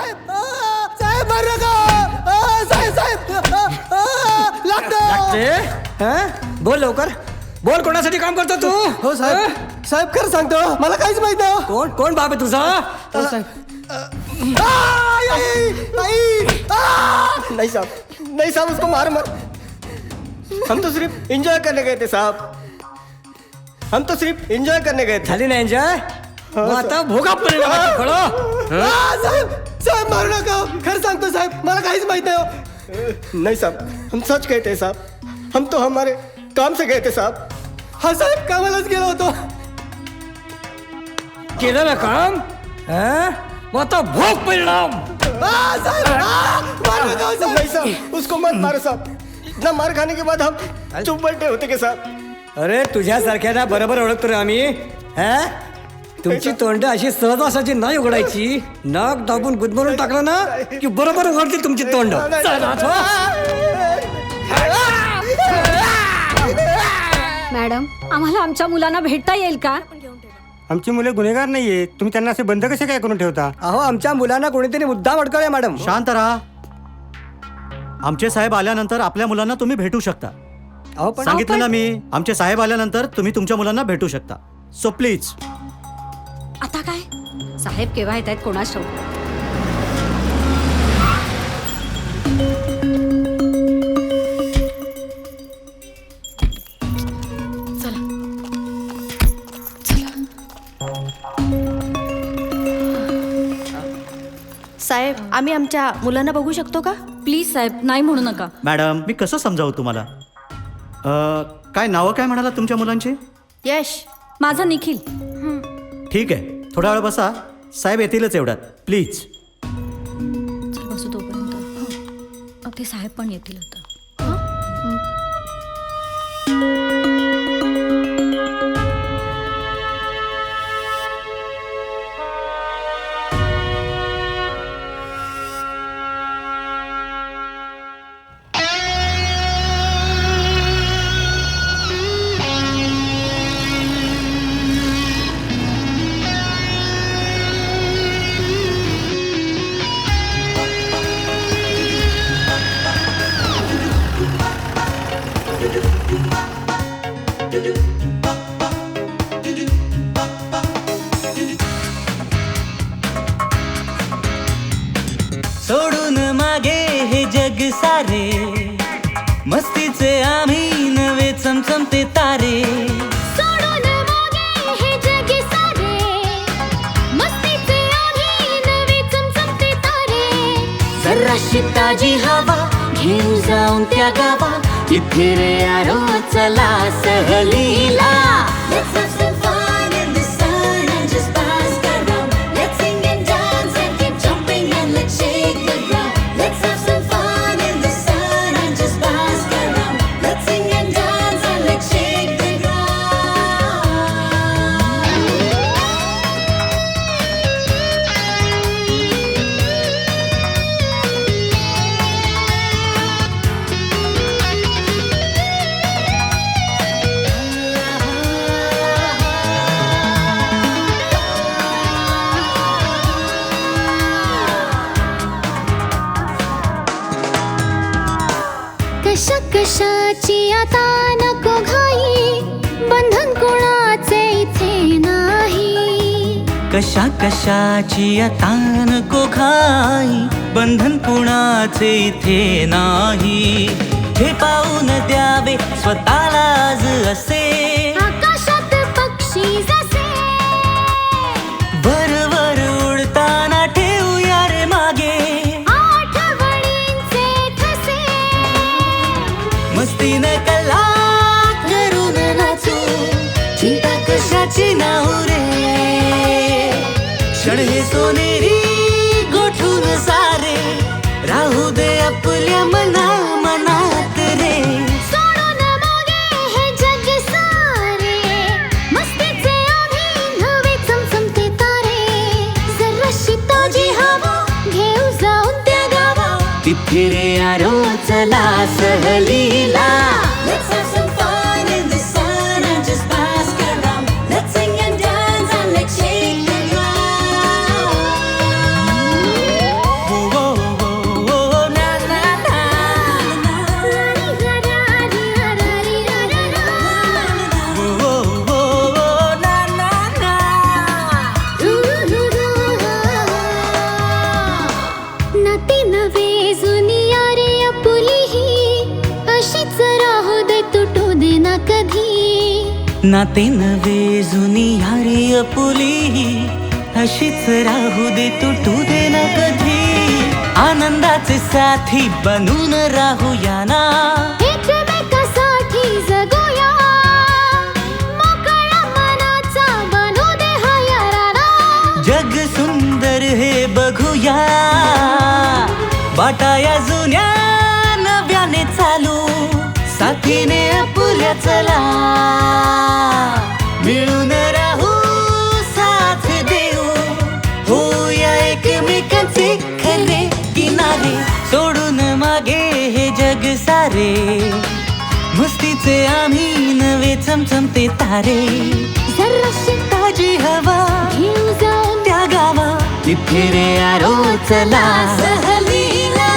साहेब साहेब मारू नका साहेब लागतं हं? बोल लवकर। बोल कोणासाठी काम करतो तू? हो साहेब। साहेब खरं सांगतो मला काहीच माहित नाही कोण कोण बाप आहे तुझा? हो, साहेब। आ, आई, आई, आई, आ! नहीं साहब. नहीं साहब उसको मार मत हम तो सिर्फ़ एंजॉय करने गए थे साहब। हम तो सिर्फ़ एंजॉय करने गए थे। झाली नाही एन्जॉय मग आता भोगा परिणाम आहे, कळलं? आ, साहेब। साहेब मारू नका. खरं सांगतो साहेब मला काहीच माहीत नाही हो. नहीं साहब हम सच गए थे साहब. हम तो हमारे काम से थे साहब. हाँ साहेब कामालाच गेलो होतो. केलं ना काम? हं? मग आता भोग परिणाम. आ, साहब आ, मारू नका हो, साहब. नहीं साहब. उसको मत मारो साहब. इतना मार खाने के बाद हम चुप बैठे होते के साहब. अरे तुझ्यासारख्याला बरोबर ओळखतो रे आम्ही. हं? तुमची तोंड अशी सहज असाची नाही उघडायची. नाक दाबून गुदमरून टाकलं ना की बरोबर उघडतील तुमची तोंड. चला, मॅडम आम्हाला आमच्या मुलांना भेटता येईल का? आमची मुले गुन्हेगार नाहीये. तुम्ही त्यांना असे बंद कसे काय करून ठेवता? अहो आमच्या मुलांना कोणीतरी मुद्दाम अडकवलंय मॅडम. शांत राहा. आमचे साहेब आल्यानंतर आपल्या मुलांना तुम्ही भेटू शकता. अहो पण सांगितलं ना मी आमचे साहेब आल्यानंतर तुम्ही तुमच्या मुलांना भेटू शकता. सो प्लीज आता काय? साहेब केव्हा येत आहेत कोणास ठाऊक साहेब आम्ही आमच्या मुलांना बघू शकतो का? प्लीज साहेब नाही म्हणू नका. मॅडम मी कसं समजावू तुम्हाला? अ, काय नावं काय म्हणाला तुमच्या मुलांची? यश. माझा निखिल. ठीक आहे. थोडा वेळ बसा. साहेब येतीलच एवढ्यात. प्लीज चल बसू तोपर्यंत. हो. ते साहेब पण येतील आता. सोडून सारे. मस्तीचे आम्ही नवे चमचमते तारे. सोडून हे सारे. मस्तीचे आम्ही नवे चमचमते तारे. जराशी ताजी हवा घेऊन जाऊन त्या गावा. इथे रे आरो चला सहलीला. कशा कशाची आता नको घाई बंधन कुणाचे इथे नाही. हे पाहून द्यावे स्वतःला आज असे. आकाशात पक्षी जसे. वर वर उडताना ठेवूया रे मागे. आठवणींचे ठसे. मस्तीनं कला करून नाचू. चिंता कशाची नाहू रे. हे सोनेरी गोठून सारे. राहू दे आपल्या मना मनात रे. सोडून मागे हे जग सारे. मस्तीचे आम्ही नवे चमचमते तारे. जराशी ताजी हवा घेऊ जाऊन त्या गावा. तिथे रे यारो चला सहलीला. नाते नवे जुनी यारी अपुली. अशीच राहू दे तुटू दे ना कधी. आनंदाचे साथी बनून राहूया ना. साथीने अपुऱ्या चला. मिळून राहू साथ देऊ. होया एकमेकांचे खरे किनारे. सोडून मागे हे जग सारे. मस्तीचे आम्ही नवे चमचमते तारे. जराशी ताजी हवा जाऊन त्या गावा. तिथे रे आरो चला. सहलीला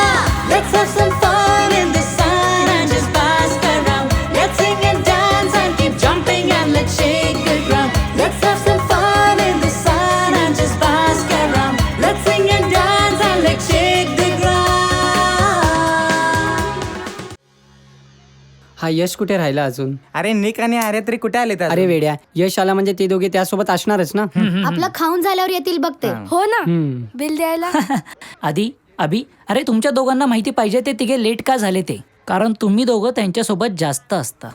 हा यश कुठे राहिला अजून? अरे निक आणि आर्या तरी कुठे आले अरे वेड्या यश आला म्हणजे ते दोघे त्यासोबत असणारच ना? आपला खाऊन झाल्यावर येतील बघते. हो. ना? हम्म. बिल द्यायला? आधी अभि अरे तुमच्या दोघांना माहिती पाहिजे ते तिघे लेट का झाले ते? कारण तुम्ही दोघं त्यांच्यासोबत जास्त असता.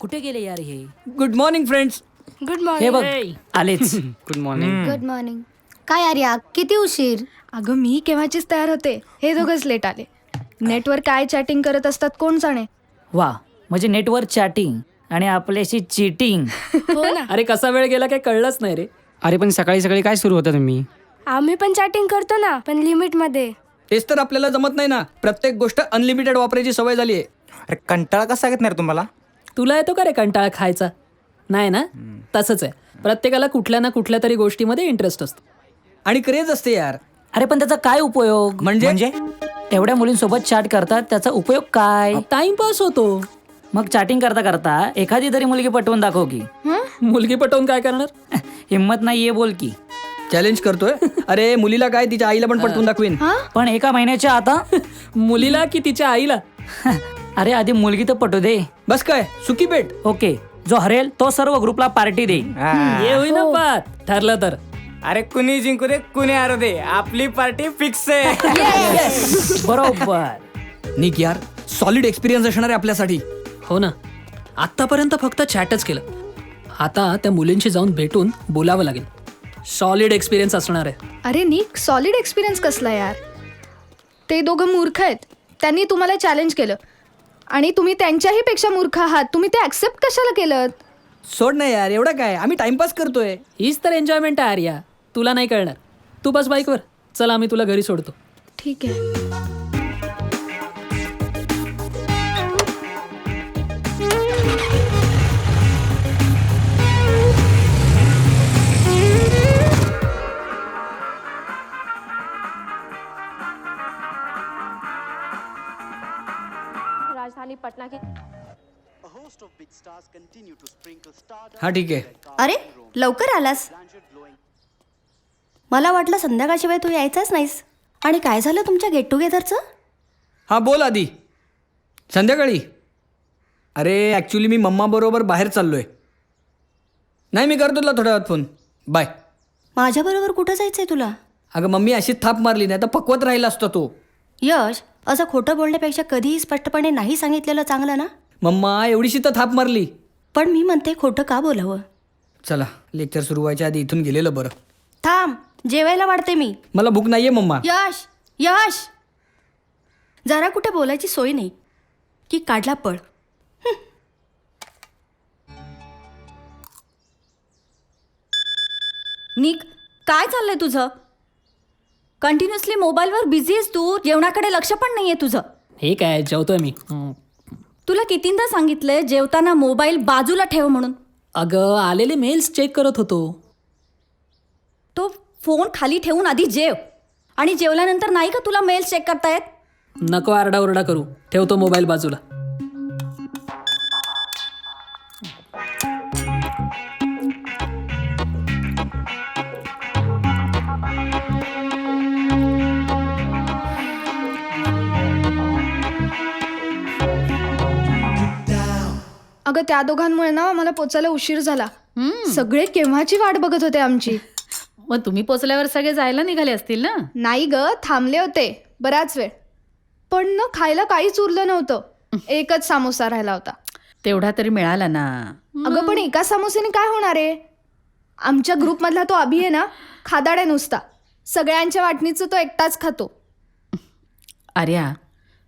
कुठे गेले यार हे? गुड मॉर्निंग फ्रेंड्स गुड हे मॉर्निंग बघ आलेच. गुड मॉर्निंग गुड मॉर्निंग काय आर्या किती उशीर? अगं मी केव्हाचीच तयार होते? हे दोघंच लेट आले. नेटवर काय चॅटिंग करत असतात कोण जाणे? वा म्हणजे नेटवर चॅटिंग आणि आपल्याशी चिटिंग हो ना. अरे कसा वेळ गेला काही कळलंच नाही रे. अरे पण सकाळी सकाळी काय सुरू होता तुम्ही? आम्ही पण चॅटिंग करतो ना पण लिमिटमध्ये. तेच तर आपल्याला जमत नाही ना. प्रत्येक गोष्ट अनलिमिटेड वापरायची सवय झाली आहे अरे कंटाळा कसा घेत नाही रे तुम्हाला? तुला येतो का रे कंटाळा खायचा? नाही ना? तसंच आहे. प्रत्येकाला कुठल्या ना कुठल्या तरी गोष्टीमध्ये इंटरेस्ट असतो. आणि क्रेज असते यार. अरे पण त्याचा काय उपयोग? म्हणजे? म्हणजे? एवढ्या मुलींसोबत चॅट करतात त्याचा उपयोग काय? टाइमपास होतो. मग चॅटिंग करता करता एखादी तरी मुलगी पटवून दाखव की. मुलगी पटवून काय करणार? हिम्मत नाहीये बोल की. चॅलेंज करतोय. अरे मुलीला काय तिच्या आईला पण पटवून दाखवीन. पण एका महिन्याच्या आता? मुलीला की तिच्या आईला? अरे आधी मुलगी तर पटू दे. बस काय? सुकी पेट ओके. जो हरेल तो सर्व ग्रुपला पार्टी दे ये होईना पात ठरलं तर. अरे कुणी जिंकू दे कुणी हारू दे आपली पार्टी फिक्स आहे. बरोबर. निक यार सॉलिड एक्सपिरियन्स असणार आहे आपल्यासाठी. हो ना. आतापर्यंत फक्त चॅटच केलं. आता त्या मुलींशी जाऊन भेटून बोलावं लागेल. सॉलिड एक्सपिरियन्स असणार आहे. अरे निक सॉलिड एक्सपिरियन्स कसला यार? ते दोघं मूर्ख आहेत. त्यांनी तुम्हाला चॅलेंज केलं. आणि तुम्ही त्यांच्याही पेक्षा मूर्ख आहात. तुम्ही ते ऍक्सेप्ट कशाला केलं? सोड नाही यार एवढं काय? आम्ही टाइमपास करतोय. हीच तर एन्जॉयमेंट आहे आर्या. तुला नाही कळणार. तू बस बाईकवर चल आम्ही तुला घरी सोडतो. ठीक आहे. पटना की हा ठीक आहे. अरे लवकर आलास. मला वाटलं संध्याकाळशिवाय तू यायचाच नाहीस. आणि काय झालं तुमच्या गेट टुगेदरचं हा बोल आधी. संध्याकाळी. अरे ॲक्च्युली मी मम्मा बरोबर बाहेर चाललोय. नाही मी करतो तुला थोड्या वेळात फोन बाय माझ्याबरोबर कुठं जायचंय तुला? अगं मम्मी अशीच थाप मारली नाही तर पकवत राहिला असतो तो. यश असं खोटं बोलण्यापेक्षा कधीही स्पष्टपणे नाही सांगितलेलं चांगलं ना? मम्मा एवढीशी तर थाप मारली. पण मी म्हणते खोटं का बोलावं? चला लेक्चर सुरू व्हायच्या आधी इथून गेलेलं बरं. थांब जेवायला वाढते मी. मला भूक नाहीये मम्मा. यश यश! जरा कुठे बोलायची सोय नाही. की काढला पळ. निक काय चाललंय तुझं? कंटिन्युअसली मोबाईलवर बिझी आहेस तू? जेवणाकडे लक्ष पण नाहीये तुझं. हे काय जेवतोय मी. हं. तुला कितींदा सांगितलंय जेवताना मोबाईल बाजूला ठेव म्हणून? अगं आलेले मेल्स चेक करत होतो. तो फोन खाली ठेवून आधी जेव. आणि जेवल्यानंतर नाही का तुला मेल्स चेक करता येत नको आरडाओरडा करू. ठेवतो मोबाईल बाजूला. अगं त्या दोघांमुळे ना मला पोचायला उशीर झाला. सगळे केव्हाची वाट बघत होते आमची? मग तुम्ही पोचल्यावर सगळे जायला निघाले असतील ना? नाही ग थांबले होते बराच वेळ. पण ना खायला काहीच उरलं नव्हतं. एकच सामोसा राहिला होता. तेवढा तरी मिळाला ना. अगं पण एका समोसेने काय होणार आहे? आमच्या ग्रुपमधला तो अभि आहे ना खादाड आहे नुसता. सगळ्यांच्या वाटणीचं तो एकटाच खातो. आर्या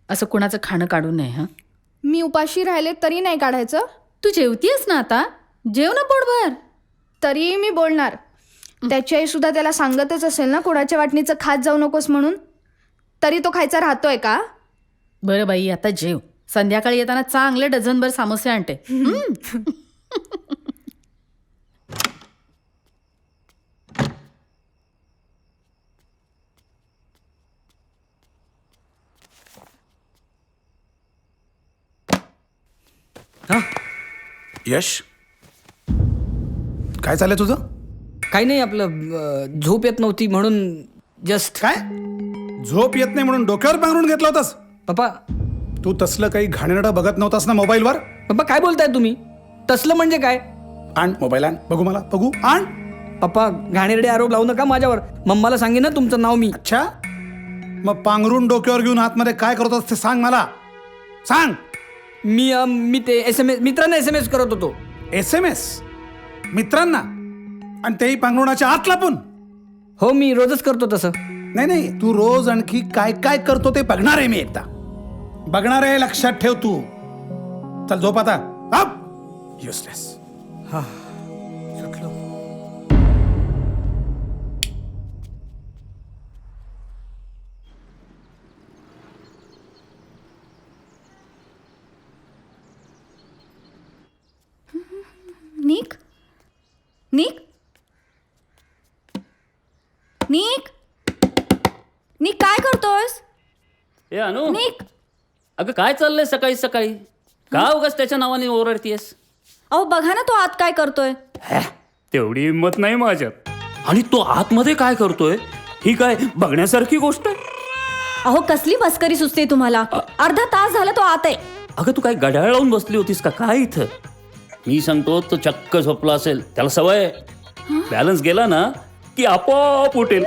असं कुणाचं खाणं काढू नये हं? मी उपाशी राहिले तरी नाही काढायचं. तू जेवतीयस ना आता? जेव ना पोटभर. तरी मी बोलणार. त्याची आई सुद्धा त्याला सांगतच असेल ना कोणाच्या वाटणीचं खात जाऊ नकोस म्हणून. तरी तो खायचा राहतोय का? बरं बाई आता जेव. संध्याकाळी येताना चांगले डझनभर सामोसे आणते. हं? यश? काय चाललंय तुझं? काही नाही आपलं अं, झोप येत नव्हती म्हणून जस्ट काय? झोप येत नाही म्हणून डोक्यावर पांघरून घेतला होतास? पप्पा. तू तसलं काही घाणेरडा बघत नव्हतास ना मोबाईलवर पप्पा काय बोलताय तुम्ही? तसलं म्हणजे काय? आण मोबाईल आण. बघू मला. बघू. आण. पप्पा घाणेरडे आरोप लावू नका माझ्यावर. मम्माला सांगेन ना तुमचं नाव मी. अच्छा? मग पांघरून डोक्यावर घेऊन आतमध्ये काय करत होतास ते सांग मला. सांग. मी अं, मी ते एस एम एस मित्रांना एस एम एस करत होतो. एस एम एस मित्रांना? आणि तेही पांघरुणाच्या आत लापून हो मी रोजच करतो तसं. नाही नाही तू रोज आणखी काय काय करतो ते बघणार आहे मी एकदा. बघणार आहे लक्षात ठेव तू. चल झोप आता. युसलेस निक? निक? निक? निक काय करतोयस? ए अनु. निक. अगं काय चाललंय सकाळी सकाळी? का उगाच त्याच्या नावाने ओरडतीयस? अहो बघा ना तो आत काय करतोय. तेवढी हिंमत नाही माझ्यात. आणि तो आतमध्ये काय करतोय? ही काय बघण्यासारखी गोष्ट आहे? अहो कसली मस्करी सुचते तुम्हाला? अर्धा तास झाला तो आत आहे. अगं तू काय गड्याळ लावून बसली होतीस का? काय इथं? मी सांगतो तो चक्क झोपला असेल त्याला सवय बॅलन्स गेला ना की आपोआप उठेल.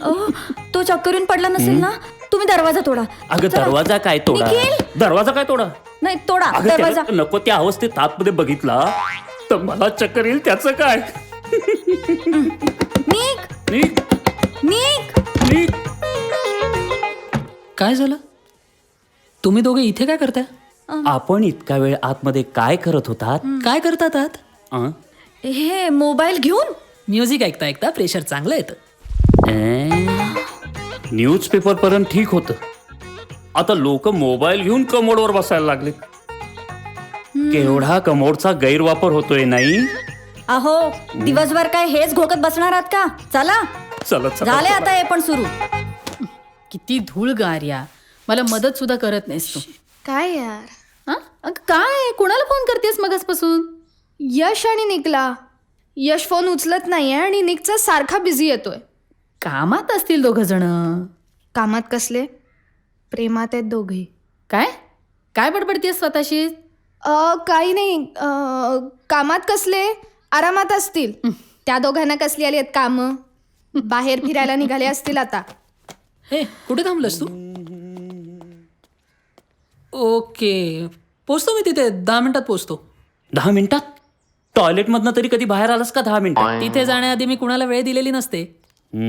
अहो, तो चक्करून पडला नसेल ना? तुम्ही दरवाजा तोडा. अगं चला. दरवाजा काय तोडा? निखिल! दरवाजा काय तोडा? नाही तोडा. अगं दरवाजा. त्याला नको त्या अवस्थेत आतमध्ये बघितला. तर मला चक्कर येईल त्याचं काय? निक! निक! निक! निक! काय झालं? तुम्ही दोघे इथे काय करताय? आपण इतका वेळ आतमध्ये काय करत होतात? काय करतात आत? अं? हे मोबाईल घेऊन? म्युझिक ऐकता ऐकता प्रेशर चांगलं येतं. न्यूजपेपर पर्यंत ठीक होतं. आता लोक मोबाईल घेऊन कमोडवर बसायला लागले. केवढा कमोडचा गैरवापर होतोय नाही? अहो दिवसभर काय हेच घोकत बसणार आहात का? चला. चला चला. झाले. आता हे पण सुरू. किती धूळ गार्या मला मदत सुद्धा करत नाहीस तू. काय यार? हं? अगं काय? कोणाला फोन करतेस मगसपासून? यश आणि निकला. यश फोन उचलत नाहीये आणि निकचा सारखा बिझी येतोय. कामात असतील दोघ जण कामात कसले? प्रेमात आहेत दोघे. काय? काय बडबडतेस स्वतःशी? अ, काही नाही. अ, कामात कसले? आरामात असतील. त्या दोघांना कसली आली आहेत कामं? बाहेर फिरायला निघाले असतील आता. हे कुठे थांबलंस तू? ओके. पोचतो मी तिथे. दहा मिनिटात पोचतो. दहा मिनिटात? टॉयलेटमधनं तरी कधी बाहेर आलास का दहा मिनिटात? तिथे जाण्याआधी मी कुणाला वेळ दिलेली नसते.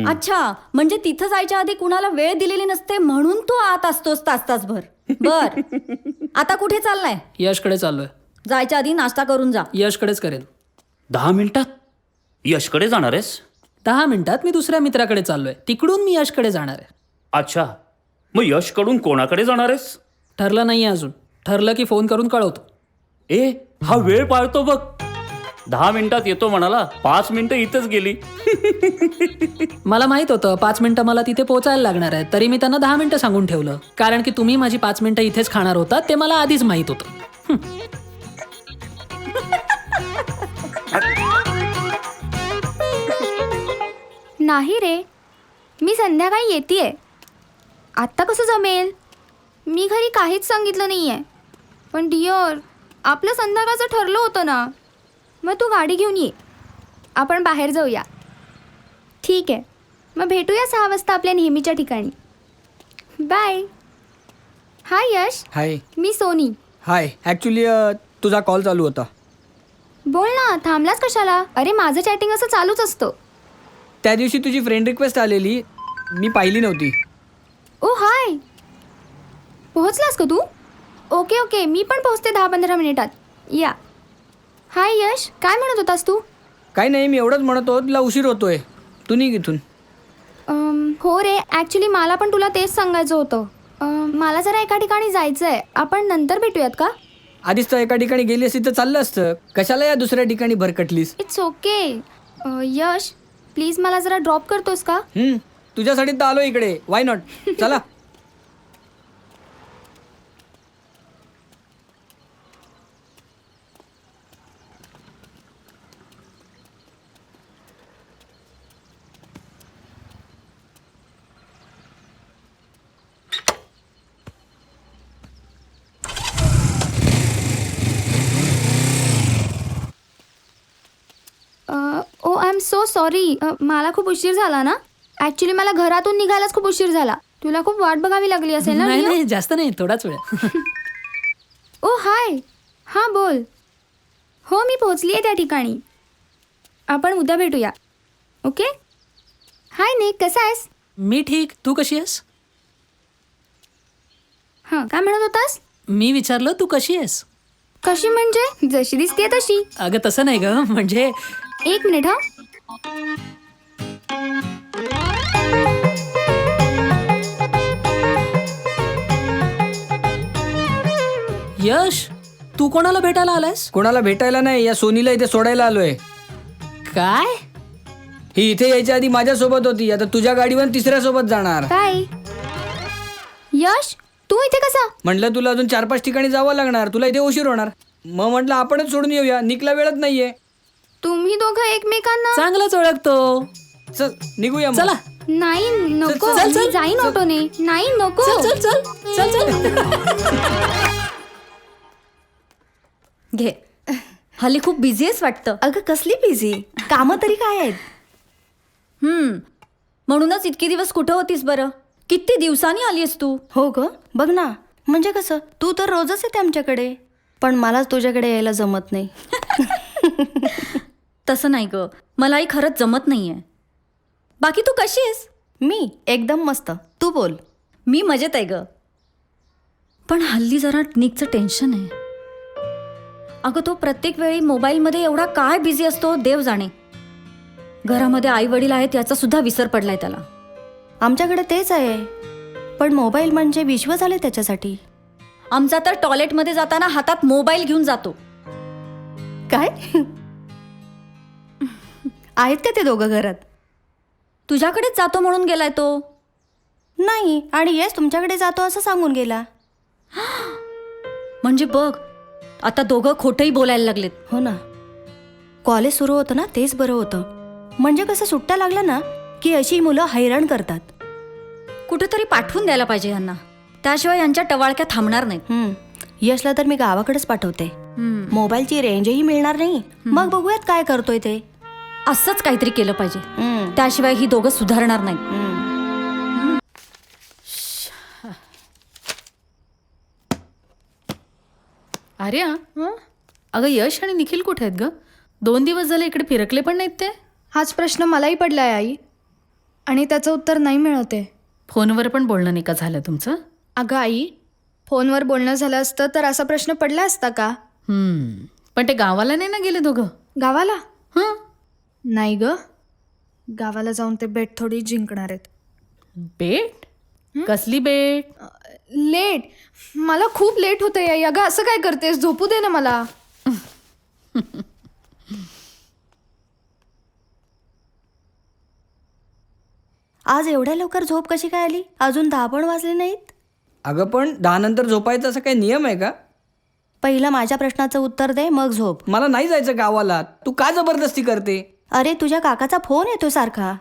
अच्छा म्हणजे तिथं जायच्या आधी कुणाला वेळ दिलेली नसते म्हणून तू आत असतोस तास तासभर बर. आता कुठे चाललाय? यशकडे चाललोय. जायच्या आधी नाश्ता करून जा. यशकडेच करेन. दहा मिनिटात? यशकडे जाणार आहेस? दहा मिनिटात मी दुसऱ्या मित्राकडे चाललोय. तिकडून मी यशकडे जाणार आहे. अच्छा. मग यशकडून कोणाकडे जाणार आहेस? ठरलं नाही अजून. ठरलं की फोन करून कळवतो. ए हा वेळ पाळतो बघ. दहा मिनिटात येतो म्हणाला पाच मिनिटं इथंच गेली. मला माहीत होतं पाच मिनिटं मला तिथे पोहोचायला लागणार आहे तरी मी त्यांना दहा मिनिटं सांगून ठेवलं. कारण की तुम्ही माझी पाच मिनिटं इथेच खाणार होता ते मला आधीच माहीत होतं. नाही रे मी संध्याकाळी येते आत्ता कसं जमेल? मी घरी काहीच सांगितलं नाही आहे पण डिअर आपलं संध्याकाळचं ठरलं होतं ना. मग तू गाडी घेऊन ये. आपण बाहेर जाऊया. ठीक आहे. मग भेटूया सहा वाजता आपल्या नेहमीच्या ठिकाणी. बाय. हाय यश. हाय. मी सोनी. हाय. ॲक्च्युली तुझा कॉल चालू होता. बोल ना थांबलास कशाला? अरे माझं चॅटिंग असं चालूच असतं. त्या दिवशी तुझी फ्रेंड रिक्वेस्ट आलेली. मी पाहिली नव्हती. ओ हाय. पोहोचलास का तू? Okay okay. मी पण पोहोचते दहा पंधरा मिनिटात. या. हाय यश. काय म्हणत होतास तू? काही नाही मी एवढंच म्हणतो तुला उशीर होतोय. तू निघ इथून. अम, हो रे. ॲक्च्युली मला पण तुला तेच सांगायचं होतं. अम, मला जरा एका ठिकाणी जायचं आहे आपण नंतर भेटूयात का? आधीच तर एका ठिकाणी गेली असती तर चाललं असतं. कशाला या दुसऱ्या ठिकाणी भरकटलीस? इट्स ओके यश प्लीज मला जरा ड्रॉप करतोस का? हम्म, तुझ्यासाठी तर आलो इकडे. वाय नॉट चला ओ आय एम सो सॉरी मला खूप उशीर झाला ना? ॲक्च्युली मला घरातून निघायलाच खूप उशीर झाला. तुला खूप वाट बघावी लागली असेल ना नाही जास्त नाही थोडाच वेळ. ओ हाय हां बोल. हो मी पोचली आहे त्या ठिकाणी. आपण उद्या भेटूया. ओके हाय निक कसा आहेस? मी ठीक. तू कशी आहेस? हां काय म्हणत होतास? मी विचारलं तू कशी आहेस? कशी म्हणजे? जशी दिसते तशी. अगं तसं नाही ग. म्हणजे एक मिनिट हा. यश तू कोणाला भेटायला आलायस? कोणाला भेटायला नाही या सोनीला इथे सोडायला आलोय. काय? ही इथे यायच्या आधी माझ्यासोबत होती आता तुझ्या गाडीवर तिसऱ्या सोबत जाणार. काय? यश तू इथे कसा? म्हटलं तुला अजून चार पाच ठिकाणी जावं लागणार तुला इथे उशीर होणार. मग म्हटलं आपणच सोडून येऊया निकला वेळच नाहीये. तुम्ही दोघं एकमेकांना चांगलाच ओळखतो. चल निघूया मग. चला. नाही नको. चल, चल, मी जाईन ऑटोने. नाही नको. चल चल चल. चल चल. घे. हल्ली खूप बिझी आहेस वाटतं. अगं कसली बिझी कामं तरी काय आहेत? हम्म. म्हणूनच इतकी दिवस कुठं होतीस बरं? किती दिवसांनी आलीस तू? हो ग बघ ना. म्हणजे कसं तू तर रोजच येते आमच्याकडे. पण मलाच तुझ्याकडे यायला जमत नाही. तसं नाही ग. मलाही खरंच जमत नाहीये. बाकी तू कशी आहेस? मी एकदम मस्त. तू बोल. मी मजेत आहे ग. पण हल्ली जरा निकचं टेन्शन आहे. अगं तो प्रत्येक वेळी मोबाईलमध्ये एवढा काय बिझी असतो देव जाणे. घरामध्ये आई वडील आहेत याचा सुद्धा विसर पडलाय त्याला. आमच्याकडे तेच आहे. पण मोबाईल म्हणजे विश्व झाले त्याच्यासाठी. आमचा तर टॉयलेटमध्ये जाताना हातात मोबाईल घेऊन जातो. काय? आहेत का ते दोघं घरात? तुझ्याकडेच जातो म्हणून गेलाय तो. नाही आणि येस तुमच्याकडे जातो असं सांगून गेला. म्हणजे बघ आता दोघं खोटंही बोलायला लागलेत. हो ना. कॉलेज सुरू होतं ना तेच बरं होतं. म्हणजे कसं सुट्ट्या लागल्या ना की अशी मुलं हैराण करतात. कुठेतरी पाठवून द्यायला पाहिजे यांना. त्याशिवाय यांच्या टवाळक्या थांबणार नाहीत. हम्म. यशला तर मी गावाकडेच पाठवते. हम्म. मोबाईलची रेंजही मिळणार नाही. मग बघूयात काय करतोय ते. असंच काहीतरी केलं पाहिजे. हम्म. त्याशिवाय ही दोघं सुधारणार हम्म. अरे अगं यश आणि निखिल कुठे आहेत ग? दोन दिवस झाले इकडे फिरकले पण नाहीत ते. हाच प्रश्न मलाही पडलाय आई. आणि त्याचं उत्तर नाही मिळते. फोनवर पण बोलणं नाही का झालं तुमचं? अगं आई फोनवर बोलणं झालं असतं तर असा प्रश्न पडला असता का? हम्म. पण ते गावाला नाही ना गेले दोघं? गावाला? हं? नाही ग. गावाला जाऊन ते बेट थोडी जिंकणार आहेत. बेट? कसली बेट? लेट. मला खूप लेट होतं आई. अगं असं काय करतेस? झोपू दे ना मला. आज एवढ्या लवकर झोप कशी काय आली? अजून दहा पण वाजले नाहीत. अगं पण दहा नंतर झोपायचं असं काही नियम आहे का? पहिलं माझ्या प्रश्नाचं उत्तर दे मग झोप. मला नाही जायचं गावाला. तू का जबरदस्ती करते? अरे तुझ्या काकाचा फोन येतो सारखा.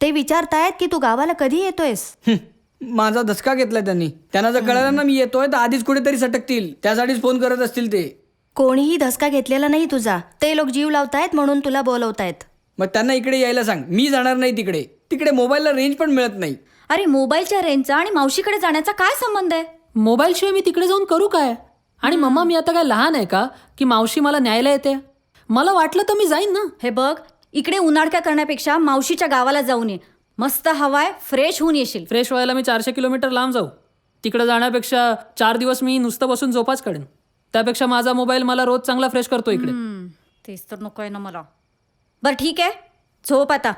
ते विचारतायत की तू गावाला कधी येतोयस? हं, माझा धसका घेतलाय त्यांनी. त्यांना जर कळलं ना मी येतोय तर आधीच कुठेतरी सटकतील. त्यासाठीच फोन करत असतील ते. कोणीही धसका घेतलेला नाही तुझा. ते लोक जीव लावतायत म्हणून तुला बोलवतायत. मग त्यांना इकडे यायला सांग. मी जाणार नाही तिकडे. तिकडे मोबाईलला रेंज पण मिळत नाही. अरे मोबाईलच्या रेंजचा आणि मावशीकडे जाण्याचा काय संबंध आहे? मोबाईल शिवाय मी तिकडे जाऊन करू काय? आणि मम्मा मी आता काय लहान आहे का की मावशी मला न्यायला येते? मला वाटलं तर मी जाईन ना. हे बघ इकडे उन्हाडक्या करण्यापेक्षा मावशीच्या गावाला जाऊन ये. मस्त हवाय फ्रेश होऊन येशील. फ्रेश व्हायला मी चारशे किलोमीटर लांब जाऊ. तिकडे जाण्यापेक्षा चार दिवस मी नुसतं बसून झोपाच काढेन. त्यापेक्षा माझा मोबाईल मला रोज चांगला फ्रेश करतो इकडे. तेच तर नको आहे ना मला. बरं ठीक आहे. झोप आता.